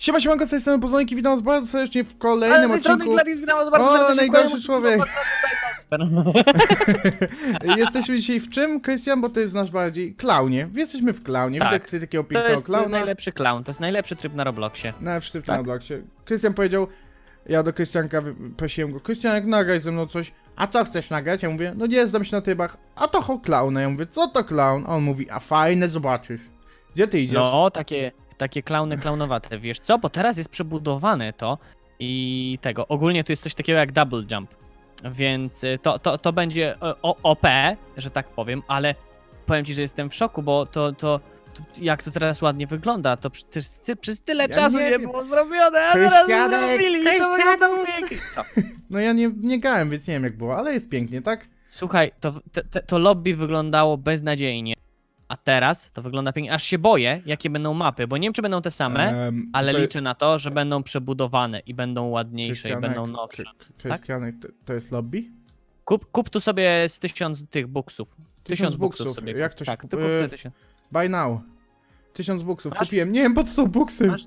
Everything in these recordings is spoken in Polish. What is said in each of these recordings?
Siema, siemanko, z tej strony Poznajki, witam was bardzo serdecznie w Ale kolejnym z tej strony odcinku. Gladys, witam was bardzo O, serdecznie. najgorszy człowiek. Jesteśmy dzisiaj w czym, Krystian? Bo to jest nasz bardziej klaunie. Jesteśmy w klaunie, Tak. widać tutaj takiego To pięknego jest klauna. najlepszy clown, to jest najlepszy tryb na Robloxie. Najlepszy typ Tak. na blokcie. Krystian powiedział, ja do Krystianka wy- prosiłem go, Krystianek, nagraj ze mną coś. A co chcesz nagrać? Ja mówię, no nie znam się na trybach. A to ho klauna. Ja mówię, co to klaun? A on mówi, a fajne, zobaczysz. Gdzie ty idziesz? No, takie, takie klauny klaunowate, wiesz co? Bo teraz jest przebudowane to i tego. Ogólnie tu jest coś takiego jak double jump. Więc y, to, to, to będzie o- OP, że tak powiem, ale powiem ci, że jestem w szoku, bo to, to, to jak to teraz ładnie wygląda, to przez, ty, przez tyle Ja czasu nie nie, było zrobione, a teraz to zrobili. To pięknie. Co? No ja nie, nie grałem, więc nie wiem jak było, ale jest pięknie, tak? Słuchaj, to, to, to lobby wyglądało beznadziejnie. A teraz to wygląda pięknie. Aż się boję, jakie będą mapy, bo nie wiem, czy będą te same, Em, ale tutaj- liczę na to, że będą przebudowane i będą ładniejsze i Krystianek, będą nowsze. K- Krystianek, to, to jest lobby? Kup, kup tu sobie z tysiąc tych buksów. Tysiąc buksów sobie. Jak kup. to się Tak, kup- ty kup sobie tysiąc. Buy now. Tysiąc buksów Masz? kupiłem. Nie wiem po co są buksy. Masz?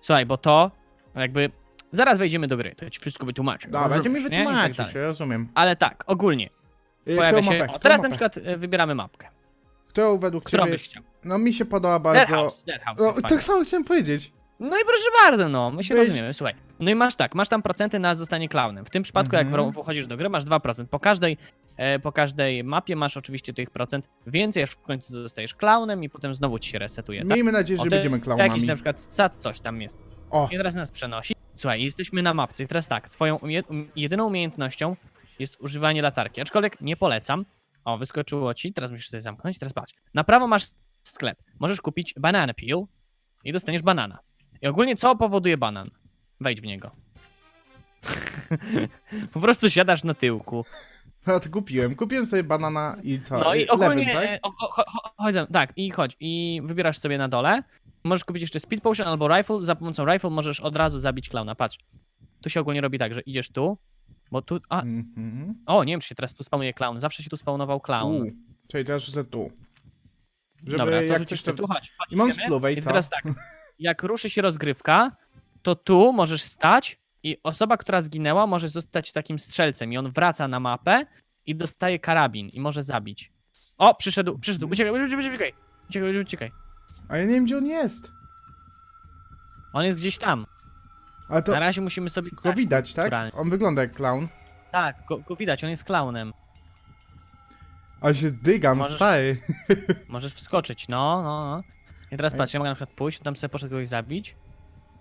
Słuchaj, bo to jakby. Zaraz wejdziemy do gry, to ja ci wszystko wytłumaczę. Dobra, będzie mi rozumiesz, nie? I tak wytłumaczyć, dalej. rozumiem. Ale tak, ogólnie. Y, Pojawia którą się. mapę? O, Którą teraz na mapę? przykład e, wybieramy mapkę. Którą według Którą ciebie byś jest... chciał? No mi się podoba bardzo... No, tak samo chciałem powiedzieć. No i proszę bardzo, no, my się rozumiemy, słuchaj. No i masz tak, masz tam procenty na zostanie klaunem. W tym przypadku, Mhm. jak wro- wchodzisz do gry, masz 2%. Po każdej, e, po każdej mapie masz oczywiście tych procent więcej, aż w końcu zostajesz klaunem i potem znowu ci się resetuje. Tak? Miejmy nadzieję, O, że to będziemy Jakiś klaunami. na przykład sad coś tam jest. O, I teraz nas przenosi. Słuchaj, jesteśmy na mapce i teraz tak, twoją umie- um, jedyną umiejętnością jest używanie latarki, aczkolwiek nie polecam. O, wyskoczyło ci, teraz musisz sobie zamknąć, teraz patrz. Na prawo masz sklep. Możesz kupić banana peel i dostaniesz banana. I ogólnie co powoduje banan? Wejdź w niego. po prostu siadasz na tyłku. ja to kupiłem. Kupiłem sobie banana i co? No i ogólnie, Lewym, tak? e, o, o, cho- cho- chodź, za- tak, i chodź, i wybierasz sobie na dole. Możesz kupić jeszcze speed potion albo rifle. Za pomocą rifle możesz od razu zabić klauna. Patrz. Tu się ogólnie robi tak, że idziesz tu, bo tu. A, Mhm. o, nie wiem, czy się teraz tu spawnuje klaun. Zawsze się tu spawnował. U, Czyli teraz rzucę tu. Żeby Dobra, to jak rzucisz coś to... tu, chodź. chodź I mam idziemy. spluwę i I co? teraz tak. Jak ruszy się rozgrywka, to tu możesz stać i osoba, która zginęła, może zostać takim strzelcem i on wraca na mapę i dostaje karabin i może zabić. O, przyszedł, przyszedł. Uciekaj, uciekaj, uciekaj. Uciekaj, uciekaj. A ja nie wiem, gdzie on jest. On jest gdzieś tam. Ale to Na razie musimy sobie. go widać, tak? naturalnie. On wygląda jak clown. Tak, go, go widać, on jest klaunem. Ale się dygam, Możesz- stary. Możesz wskoczyć, no, no, no. I teraz patrz, ja mogę na przykład pójść, tam sobie poszedł kogoś zabić.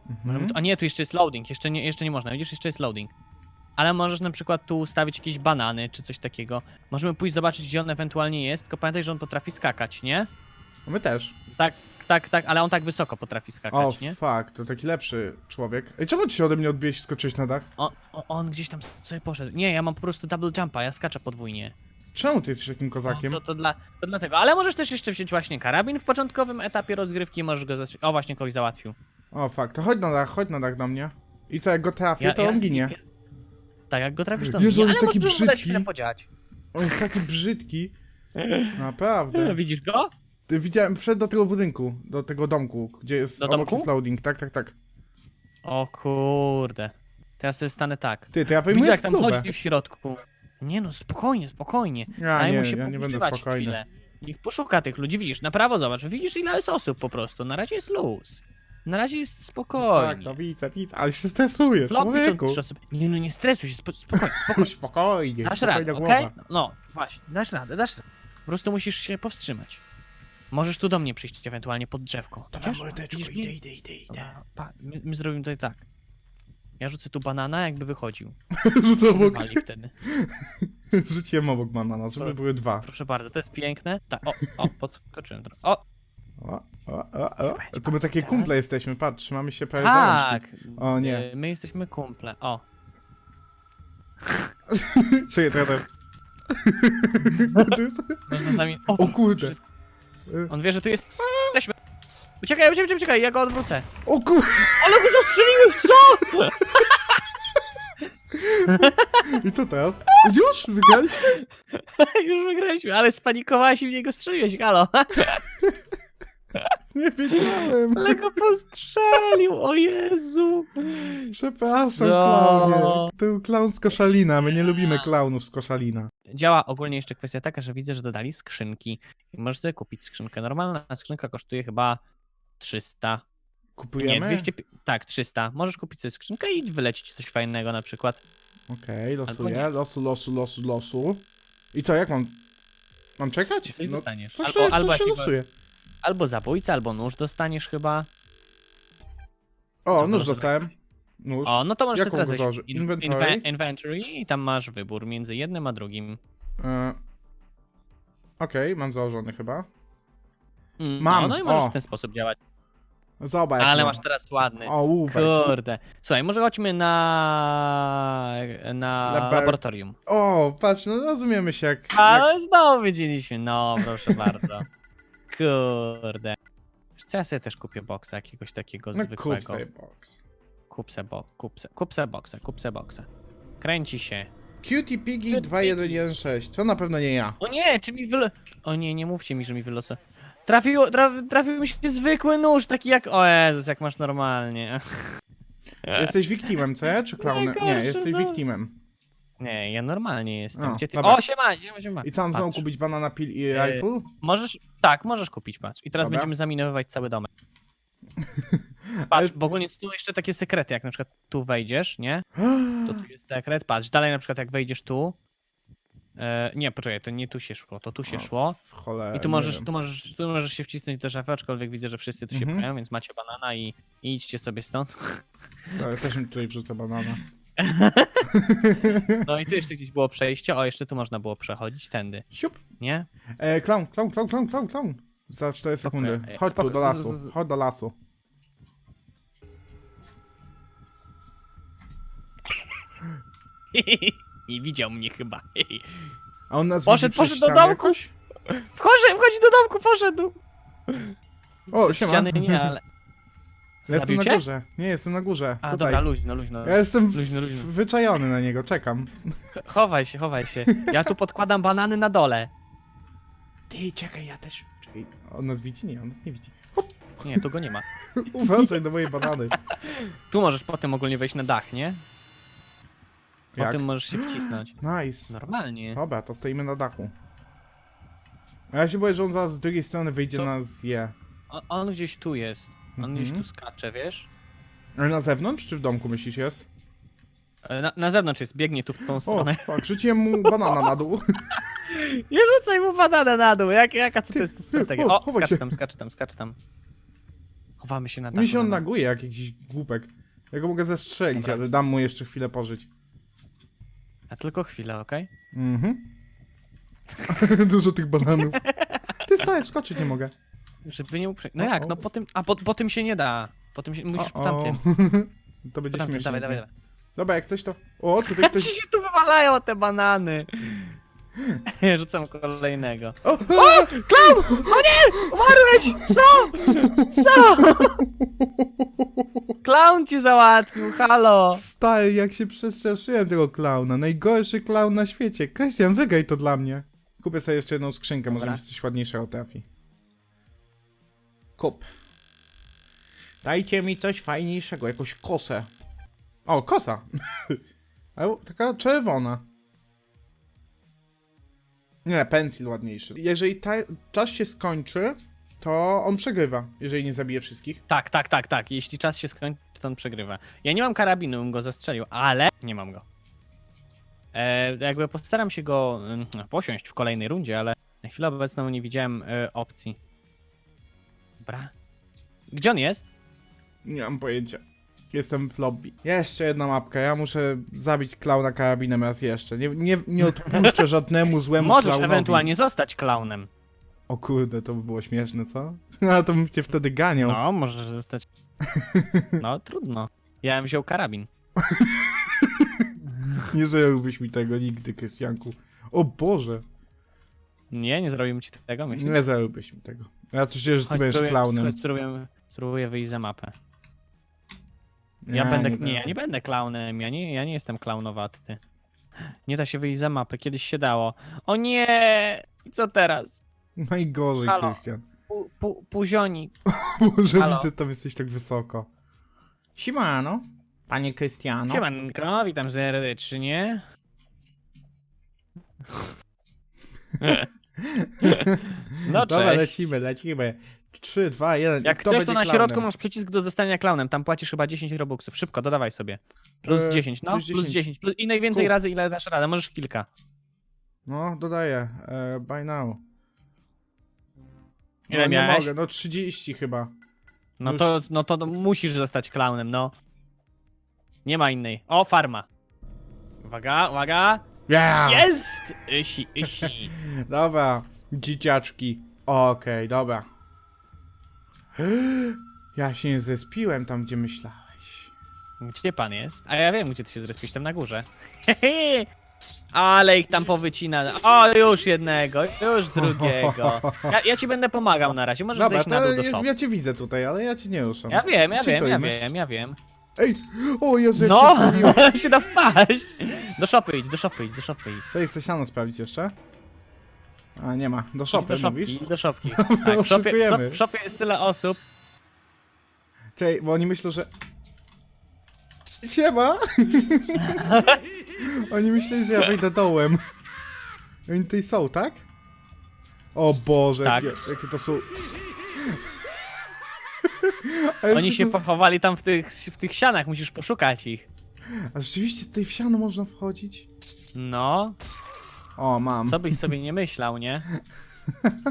Możemy Mhm. tu, a nie, tu jeszcze jest loading, jeszcze nie, jeszcze nie można, widzisz, jeszcze jest loading. Ale możesz na przykład tu ustawić jakieś banany czy coś takiego. Możemy pójść zobaczyć, gdzie on ewentualnie jest, tylko pamiętaj, że on potrafi skakać, nie? My też. Tak, tak, tak, ale on tak wysoko potrafi O, skakać, nie? fuck, to taki lepszy człowiek. Ej, czemu ty się ode mnie odbiłeś i skoczyłeś na dach? O, o, on gdzieś tam sobie poszedł. Nie, ja mam po prostu double jumpa, ja skaczę podwójnie. Czemu ty jesteś takim kozakiem? No, to, to, dla, to dlatego. Ale możesz też jeszcze wziąć właśnie karabin w początkowym etapie rozgrywki, możesz go zacząć. O, właśnie kogoś załatwił. O, fuck, to chodź na dach, chodź na dach do mnie. I co, jak go trafię, to on ginie. ja- tak, jak go trafisz, to on Jezu, ginie. on jest Ale taki możesz mu dać brzydki. chwilę podziać. On jest taki brzydki. Naprawdę. Widzisz go? Ty widziałem, wszedł do tego budynku, do tego domku, gdzie jest Do obok domku? jest loading. Tak, tak, tak. O kurde. Teraz sobie stanę tak. Ty, to ja Widzę, wyjmuję jak tam spluwę. chodzi w środku. Nie no, spokojnie, spokojnie. Ja Daj nie, mu się ja nie będę powyżywać spokojny. chwilę. Niech poszuka tych ludzi, widzisz, na prawo zobacz, widzisz ile jest osób po prostu, na razie jest luz. Na razie jest Tak, spokojnie. no widzę, widzę, ale się stresuję, Floppy są człowieku. trzy osoby. Nie no, nie stresuj się, spo, spokojnie, spokojnie. Spokojnie, Dasz spokojna radę, głowa. okej? No, właśnie, dasz radę, dasz radę. Po prostu musisz się powstrzymać. Możesz tu do mnie przyjść, ewentualnie pod drzewko. Dobra, Widzisz idę, mnie? idę, idę, idę. Dobra, pa, my, my zrobimy tutaj tak. Ja rzucę tu banana, jakby wychodził. Rzucę obok, Wali wtedy. rzuciłem obok banana, żeby Dobra. były dwa. Proszę bardzo, to jest piękne. Tak, o, o, podskoczyłem trochę. O, O, o, o, o. To my takie teraz? kumple jesteśmy, patrz, trzymamy się prawie za rączki. tak. O nie. e, My jesteśmy kumple. O. Czekaj, teraz. To jest... Można z nami... O, O kurde. On wie, że tu jest... Jesteśmy. Uciekaj, uciekaj, uciekaj, ja go odwrócę. O kurde. Ale go zastrzeliłeś, co? I co teraz? Już? Wygraliśmy? Już wygraliśmy, ale spanikowałeś i w niego strzeliłeś, halo. Nie wiedziałem. Ale go postrzelił, o Jezu! Przepraszam, Co? klaunie. To był klaun z Koszalina. My nie lubimy klaunów z Koszalina. Działa ogólnie jeszcze kwestia taka, że widzę, że dodali skrzynki. I możesz sobie kupić skrzynkę. Normalna skrzynka kosztuje chyba 300. Nie, Kupujemy? 200. Tak, 300. Możesz kupić sobie skrzynkę i wylecić coś fajnego na przykład. Okej, losuję. nie. Losu, losu, losu, losu. I co, jak mam... Mam czekać? Coś dostaniesz. coś, Albo- albo, albo coś się jakiego- losuje. Albo zabójca, albo nóż dostaniesz chyba. O, Co nóż dostałem. Nóż. O, no to możesz Jaką sobie teraz in, Inventory? inve- inventory i tam masz wybór między jednym a drugim. E... Okej, mam założony chyba. Mm, Mam, No, no i możesz o. w ten sposób działać. Zobacz. jak Ale mam. masz teraz ładny. O, łówek. Kurde. Słuchaj, może chodźmy na. na Labor- laboratorium. O, patrz, no rozumiemy się jak... jak... Ale znowu widzieliśmy. No, proszę bardzo. Kurde. Wiesz Co ja sobie też kupię boksa jakiegoś takiego No zwykłego. kup sobie box. Kup se, bo, kup se, kup se boksa, kup se boksa. Kręci się. Cutie Piggy 2116. To na pewno nie ja. O nie, czy mi wylo... O nie, nie mówcie mi, że mi wylosował. Trafiło, traf, trafił mi się zwykły nóż, taki jak... O Jezus, jak masz normalnie. Jesteś wiktimem, co ja? Czy klaunem? Nie, Najgorsze, jesteś no. wiktimem. Nie, ja normalnie jestem. O, Gdzie ty... dobra. O, siema, siema, siema. I co, mam znowu Patrz. kupić banana pil i rifle? Możesz, tak, możesz kupić, patrz. I teraz Dobra. będziemy zaminowywać cały domek. Patrz, w ogóle tu jeszcze takie sekrety, jak na przykład tu wejdziesz, nie? To tu jest sekret, patrz, dalej na przykład jak wejdziesz tu... E, nie, poczekaj, to nie tu się szło, to tu się O, szło. W cholerę, I tu nie możesz, wiem. tu możesz, tu możesz się wcisnąć do szafy, aczkolwiek widzę, że wszyscy tu się Mhm. więc macie banana i, i idźcie sobie stąd. Ale też mi tutaj wrzucę banana. No i tu jeszcze gdzieś było przejście, o jeszcze tu można było przechodzić tędy, Siup. nie? E, clown, clown, clown, clown, clown, clown. Za 4 sekundy. Spoko- Chodź tu do lasu. Chodź do lasu. Nie widział mnie chyba. A on nas Poszedł, widzi przez poszedł do ścianę domku. jakoś? Wchodzi, wchodzi do domku, poszedł! O, Przez siema. ściany nie, ale... Ja jestem Zabił na cię? górze. Nie, jestem na górze. A, Tutaj. dobra, luźno, luźno. Ja jestem w- Luźno, luźno. wyczajony na niego, czekam. Ch- Chowaj się, chowaj się. Ja tu podkładam banany na dole. Ty, czekaj, ja też. Czekaj. On nas widzi? Nie, on nas nie widzi. Ups. Nie, tu go nie ma. Uważaj na moje banany. Tu możesz potem ogólnie wejść na dach, nie? Jak? Potem możesz się wcisnąć. Nice. Normalnie. Dobra, to stoimy na dachu. A ja się boję, że on zaraz z drugiej strony wyjdzie To- nas zje. On, on gdzieś tu jest. On gdzieś Mhm. tu skacze, wiesz? Ale na zewnątrz czy w domku myślisz jest? E, Na, na zewnątrz jest, biegnie tu w tą O, stronę. fuck, rzuciłem mu banana na dół. Nie rzucaj mu banana na dół, jak, jaka co to jest strategia? o, O, chowaj skacze się. tam, skacze tam, skacze tam. Chowamy się na dachu. Mi się on naguje jak jakiś głupek. Ja go mogę zestrzelić, Dobra. ale dam mu jeszcze chwilę pożyć. A tylko chwilę, okej? Mhm. Dużo tych bananów. Ty stary, skoczyć nie mogę. Żeby nie uprzeć. No O, jak, o. no po tym, a po, po tym się nie da. Po tym się, musisz po O, o. tamtym. To będzie tamtym, śmieszne. dawaj, dawaj, dawaj. Dobra, jak coś to... O, tutaj Ci ktoś... się tu wywalają te banany. Rzucam kolejnego. O, o! Klaun! O nie! Umarłeś! Co? Co? Klaun ci załatwił, halo! Stary, jak się przestraszyłem tego klauna. Najgorszy klaun na świecie. Krystian, wygraj to dla mnie. Kupię sobie jeszcze jedną skrzynkę, może Dobra. mi się coś ładniejszego trafi. Kup. Dajcie mi coś fajniejszego, jakąś kosę. O, kosa. Ale taka czerwona. Nie, pencil ładniejszy. Jeżeli ta, czas się skończy, to on przegrywa, jeżeli nie zabije wszystkich. Tak, tak, tak, tak. Jeśli czas się skończy, to on przegrywa. Ja nie mam karabinu, bym go zastrzelił, ale nie mam go. E, jakby postaram się go mm, posiąść w kolejnej rundzie, ale na chwilę obecną nie widziałem e, opcji. Dobra. Gdzie on jest? Nie mam pojęcia. Jestem w lobby. Jeszcze jedna mapka. Ja muszę zabić klauna karabinem raz jeszcze. Nie, nie, nie odpuszczę żadnemu złemu Możesz klaunowi. ewentualnie zostać klaunem. O kurde, to by było śmieszne, co? A to bym cię wtedy ganiał. No, możesz zostać. No, trudno. Ja bym wziął karabin. Nie żyłbyś mi tego nigdy, Krystianku. O Boże. Nie, nie zrobimy ci tego, myślisz? Nie zrobiłbyś mi tego. Ja coś że ty będziesz klaunem. Chodź, spróbuję, spróbuję wyjść za mapę. Ja będę. Nie, ja nie będę klaunem. Ja nie, ja nie jestem klaunowaty. Nie da się wyjść za mapę. Kiedyś się dało. O nie! I co teraz? Najgorzej, Halo. Krystian. pu, pu, puzionik. Może Halo? widzę, tam jesteś tak wysoko. Siemano, panie Krystiano. Siemanko, witam serdecznie. No Dobra, cześć. lecimy, lecimy. 3, 2, 1. Jak chcesz, to na klaunem? środku masz przycisk do zostania klaunem. Tam płacisz chyba 10 robuxów. Szybko, dodawaj sobie. Plus E, 10, no, plus plus 10. 10. Plus I najwięcej Kup. razy, ile dasz radę. Możesz kilka. No, dodaję. E, by now. Ile no, miałeś? Nie mogę, no 30 chyba. No Już- to, no to musisz zostać klaunem, no. Nie ma innej. O, farma. Uwaga, uwaga. Yeah! Jest! Ysi, ysi. Dobra, dzieciaczki. Okej, dobra. Ja się nie zespiłem tam, gdzie myślałeś. Gdzie pan jest? A ja wiem, gdzie ty się zrespisz, tam na górze. Ale ich tam powycina. O, już jednego, już drugiego. Ja, ja ci będę pomagał na razie, możesz Dobra, zejść na to dół do jest, shopu. ja cię widzę tutaj, ale ja cię nie ruszam. Ja wiem, ja wiem, ja wiem, ja wiem. Ej, o Jezu, jak No, się wpaliłem. się da wpaść. Do szopy idź, do szopy idź, do szopy idź. Cześć, chcę siano sprawdzić jeszcze? A, nie ma. Do szopy, do mówisz? szopki, do szopki. Tak, w Oszukujemy. w jest tyle osób. Czekaj, bo oni myślą, że... Siema! oni myśleli, że ja wejdę dołem. Oni tutaj są, tak? O Boże, Tak. jakie, jakie to są... A Oni się pochowali tam w tych, w tych sianach, musisz poszukać ich. A rzeczywiście tutaj w siano można wchodzić? No, O, mam. co byś sobie nie myślał, nie?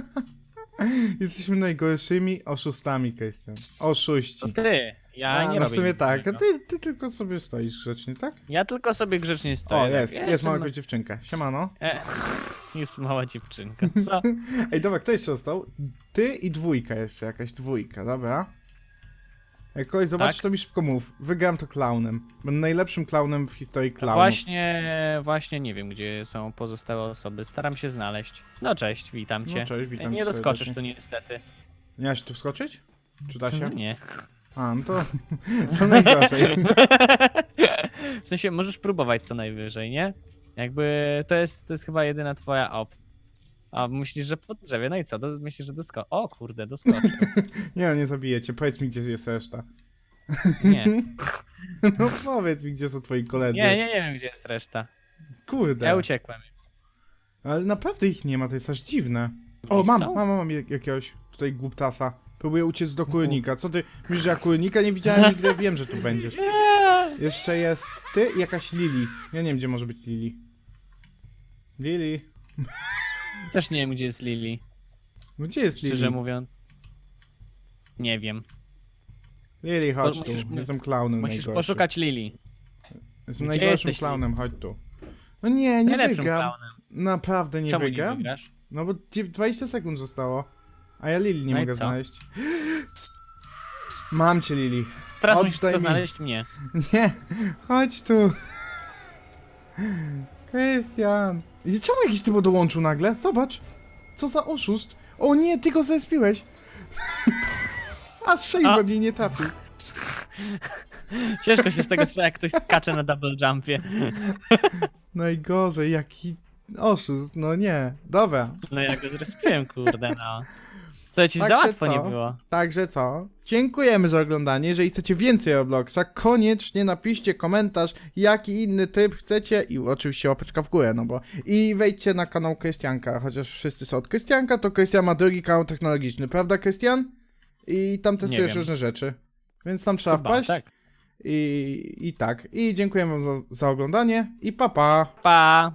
Jesteśmy najgorszymi oszustami, Krystian. Oszuści. To ty, ja A, nie no robię w sumie nic tak, innego. ty, ty tylko sobie stoisz grzecznie, tak? Ja tylko sobie grzecznie stoję. O, tak. jest, Ja jest jestem- mała dziewczynka. Siemano. E, jest mała dziewczynka, co? Ej, dobra, kto jeszcze został? Ty i dwójka jeszcze, jakaś dwójka, dobra. Jak kogoś zobacz, Tak? to mi szybko mów. Wygram to klaunem. Będę najlepszym klaunem w historii klaunów. Właśnie, właśnie nie wiem, gdzie są pozostałe osoby. Staram się znaleźć. No cześć, witam cię. No cześć, witam nie cię doskoczysz serdecznie. tu niestety. Nie da się tu wskoczyć? Czy da się? Nie. A, no to, to najgorzej. W sensie możesz próbować co najwyżej, nie? Jakby to jest, to jest chyba jedyna twoja opcja. A myślisz, że po drzewie, no i co? Do, myślisz, że dosko... O kurde, doskoczył. Nie, no, nie zabijecie. Powiedz mi, gdzie jest reszta. Nie. No powiedz mi, gdzie są twoi koledzy. Nie, nie, nie wiem gdzie jest reszta. Kurde. Ja uciekłem. Ale naprawdę ich nie ma, to jest aż dziwne. O, Gdzieś mam, są? mam, mam jak- jakiegoś tutaj głuptasa. Próbuję uciec do kurnika. Co ty, myślisz, że ja kurnika nie widziałem nigdy? Wiem, że tu będziesz. Jeszcze jest ty i jakaś Lili. Ja nie wiem, gdzie może być Lili. Lili. Też nie wiem gdzie jest Lili, No gdzie jest Lili? szczerze mówiąc. Nie wiem. Lili, chodź musisz- tu. Jestem klaunem Musisz najgorszym. poszukać Lili. Jestem Gdzie najgorszym jesteś, klaunem, chodź tu. No nie, nie Najlepszym wygram. Naprawdę nie Czemu nie wygram. wygrasz? No bo dzie- 20 sekund zostało. A ja Lili nie No i mogę co? znaleźć. Mam cię, Lili. Teraz Oddaj musisz tylko mi. znaleźć mnie. Nie, chodź tu. Krystian. I Czemu jakiś typ dołączył nagle? Zobacz. Co za oszust. O nie, ty go zespiłeś. Aż szej A. we mnie nie trafił. Ciężko się z tego strzela, jak ktoś skacze na double jumpie. Najgorzej, jaki oszust. No nie. Dobra. No ja go zrespiłem, kurde, no. Co ci za Także łatwo co? nie było. Także co? Dziękujemy za oglądanie. Jeżeli chcecie więcej Robloxa, koniecznie napiszcie komentarz, jaki inny typ chcecie i oczywiście łapeczka w górę, no bo i wejdźcie na kanał Krystianka, chociaż wszyscy są od Krystianka, to Krystian ma drugi kanał technologiczny, prawda Krystian? I tam testujesz wiem. różne rzeczy. Więc tam trzeba Chyba, wpaść. tak. I, I tak. I dziękuję wam za, za oglądanie i pa pa! Pa!